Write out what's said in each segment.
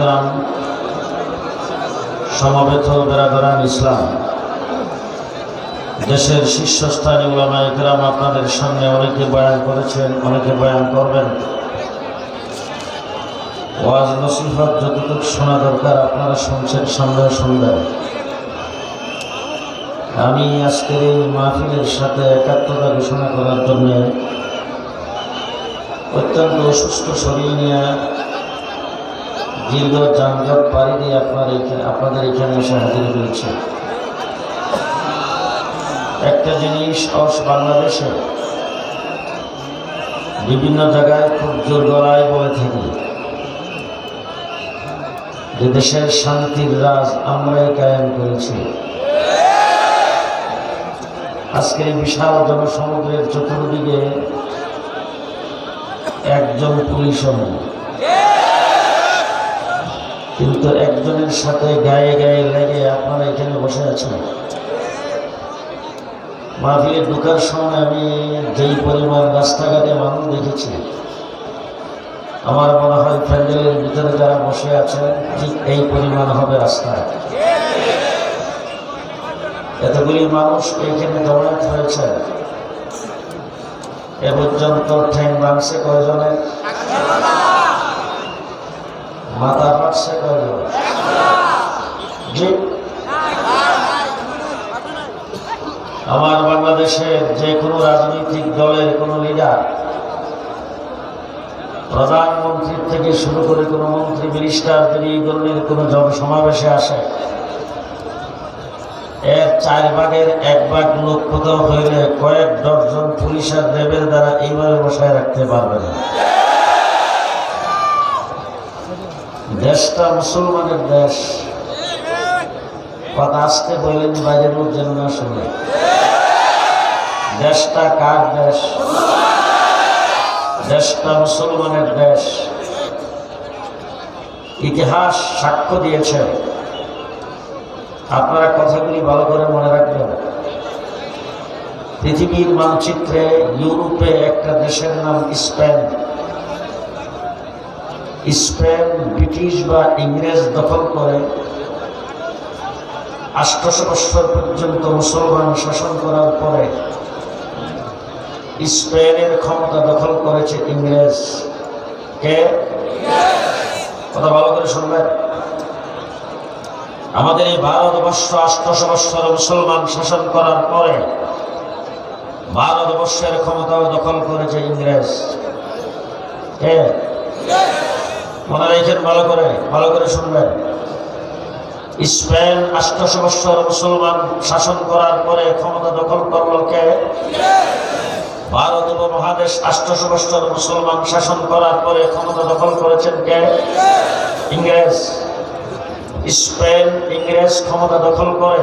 ইকরাম সমবেত বেরাবেরান ইসলাম, দেশের শীর্ষস্থানীয় উলামা ইকরাম আপনাদের সামনে অনেকে বয়ান করেছেন, অনেকে বয়ান করবেন। ওয়াজ নসিহত যতটুকু শোনা দরকার আপনারা শুনছেন সন্দেহ শুনবেন। আমি আজকের এই মাহফিলের সাথে একাত্মতা ঘোষণা করার জন্য অত্যন্ত অসুস্থ শরীর নিয়ে দীর্ঘ যানজট পাড়ি দিয়ে আপনার এখানে আপনাদের এখানে এসে হাজির হয়েছে। একটা জিনিস অস বাংলাদেশে বিভিন্ন জায়গায় খুব জোর গলায় বলে থাকি যে দেশের শান্তির রাজ আমরাই কায়েম করেছি। আজকের এই বিশাল জনসমুদ্রের চতুর্দিকে একজন পুলিশও নেই কিন্তু একজনের সাথে গায়ে গায়ে লেগে আপনারা এখানে বসে আছেন? মাহফিলে ঢুকার সময় আমি যেই পরিমাণ রাস্তাঘাটে মানুষ দেখেছি, আমার মনে হয় প্যান্ডেলের ভিতরে যারা বসে আছেন, ঠিক এই পরিমাণ হবে রাস্তায় এতগুলি মানুষ এইখানে দৌড়াত হয়েছে। এ পর্যন্ত ঠ্যাং ভাঙছে কয়জনে? মাথা কয়জন? আমার বাংলাদেশের যে কোনো রাজনৈতিক দলের কোনো লিডার প্রধানমন্ত্রীর থেকে শুরু করে কোনো মন্ত্রী, মিনিস্টার যদি এই ধরনের কোনো জনসমাবেশে আসে? এর চার ভাগের এক ভাগ লোক কোথাও হইলে কয়েক ডজন পুলিশের র্যাবের দ্বারা এইভাবে বসায় রাখতে পারবে না। দেশটা মুসলমানের দেশ। কথা আসতে বললেন বাইরের লোক যেন না শুনে। দেশটা কার দেশ? দেশটা মুসলমানের দেশ। ইতিহাস সাক্ষ্য দিয়েছে। আপনারা কথাগুলি ভালো করে মনে রাখবেন। পৃথিবীর মানচিত্রে ইউরোপে একটা দেশের নাম স্পেন। স্পেন, ব্রিটিশ বা ইংরেজ দখল করে। আষ্টশো বৎসর পর্যন্ত মুসলমান শাসন করার পরে স্পেনের ক্ষমতা দখল করেছে ইংরেজ। কে? কথা ভালো করে শুনবেন। আমাদের এই ভারতবর্ষ আষ্টশো বৎসর মুসলমান শাসন করার পরে ভারতবর্ষের ক্ষমতাও দখল করেছে ইংরেজ। কে? মনে রেখেন ভালো করে ভালো করে শুনবেন। স্পেন আষ্টশো বৎসর মুসলমান শাসন করার পরে ক্ষমতা দখল করল কে? ভারত উপমহাদেশ আষ্টশো বৎসর মুসলমান শাসন করার পরে ক্ষমতা দখল করেছেন কে? ইংরেজ। স্পেন, ইংরেজ ক্ষমতা দখল করে।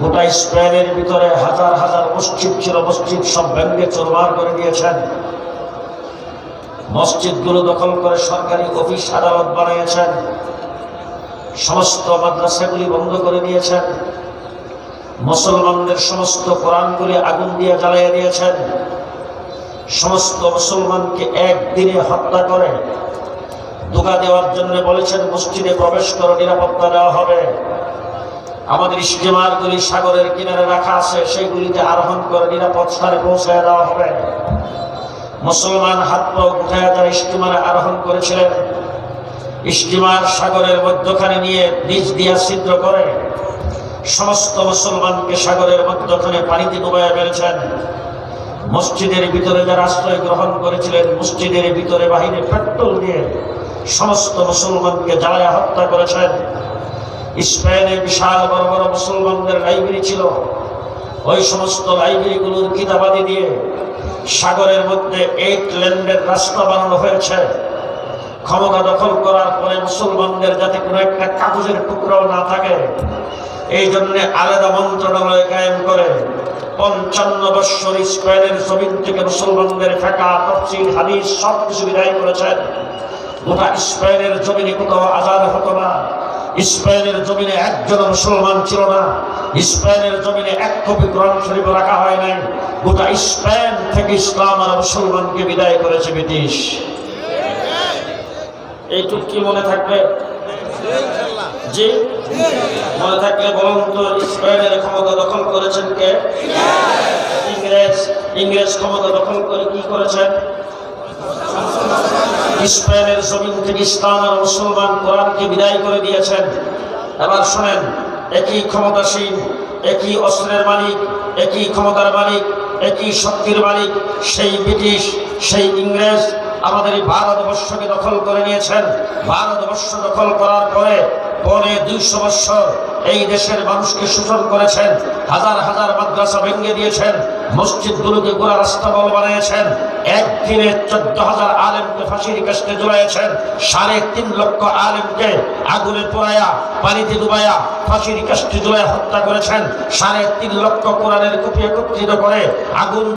গোটা স্পেনের ভিতরে হাজার হাজার মসজিদ ছিল, মসজিদ সব ব্যঙ্গে চোরমার করে দিয়েছেন। মসজিদগুলো দখল করে সরকারি অফিস আদালত বানিয়েছেন। সমস্ত মাদ্রাসাগুলি বন্ধ করে দিয়েছেন। মুসলমানদের সমস্ত কোরআনগুলি আগুন দিয়ে জ্বালিয়ে দিয়েছেন। সমস্ত মুসলমানকে একদিনে হত্যা করে দোকা দেওয়ার জন্য বলেছেন, মসজিদে প্রবেশ করে নিরাপত্তা দেওয়া হবে। আমাদের স্টিমারগুলি সাগরের কিনারে রাখা আছে সেইগুলিতে আরোহণ করে নিরাপদ স্থানে পৌঁছায় দেওয়া হবে। মুসলমান হাত পা উঠায় যারা স্টিমারে আরোহণ করেছিলেন? স্টিমার সাগরের মধ্যখানে নিয়ে নিচ দিয়া ছিদ্র করে। সমস্ত মুসলমানকে সাগরের মধ্যখানে পানিতে ডুবাইয়া ফেলেছেন। মসজিদের ভিতরে যারা আশ্রয় গ্রহণ করেছিলেন, মসজিদের ভিতরে বাহিনী পেট্রোল দিয়ে সমস্ত মুসলমানকে জ্বালায়া হত্যা করেছেন। স্পেনে বিশাল বড় বড় মুসলমানদের লাইব্রেরি ছিল। ওই সমস্ত লাইব্রেরিগুলোর কিতাবাদি দিয়ে সাগরের মধ্যে এইট ল্যান্ডের রাস্তা বানানো হয়েছে। ক্ষমতা দখল করার পরে মুসলমানদের যাতে কোনো একটা কাগজের টুকরাও না থাকে, এই জন্য আলাদা মন্ত্রণালয় কায়েম করে পঞ্চান্ন বৎসর স্পেনের জমিন থেকে মুসলমানদের ফেকা, তফসিল, হাদিস সব কিছু বিদায় করেছেন। গোটা স্পেনের জমিনে কোথাও আজাদ হতো না। স্পেনের জমিনে একজন মুসলমান ছিল না। স্পেনের জমিনে এক কপি কোরআন শরীফ রাখা হয় নাই। গোটা স্পেন থেকে ইসলাম আর মুসলমানকে বিদায় করেছে ব্রিটিশ। এইটুক কি মনে থাকবে? জি? মনে থাকলে বলুন তো ক্ষমতা দখল করেছেন কে? ইংরেজ। ইংরেজ ক্ষমতা দখল করে কি করেছেন? ইসরায়েলের জমিন থেকে ইসলাম আর মুসলমান কোরআনকে বিদায় করে দিয়েছেন। এবার শোনেন, একই ক্ষমতাসীন, একই অস্ত্রের মালিক, একই ক্ষমতার মালিক, একই শক্তির মালিক, সেই ব্রিটিশ, সেই ইংরেজ আমাদের ভারতবর্ষকে দখল করে নিয়েছেন। ভারতবর্ষ দখল করার পরে দুইশো বৎসর এই দেশের মানুষকে শোষণ করেছেন, হাজার হাজার মাদ্রাসা ভেঙে দিয়েছেন মসজিদগুলোকে গোড়া রাস্তা বল বানিয়েছেন, একদিনে চোদ্দ হাজার আলেমকে ফাঁসির কাছে জড়াইয়েছেন সাড়ে তিন লক্ষ আলেমকে আগুনে পোড়ায়া, পানিতে ডুবাইয়া ফাঁসির কাছে জোড়ায় হত্যা করেছেন, সাড়ে তিন লক্ষ কোরআনের কপি একত্রিত করে আগুন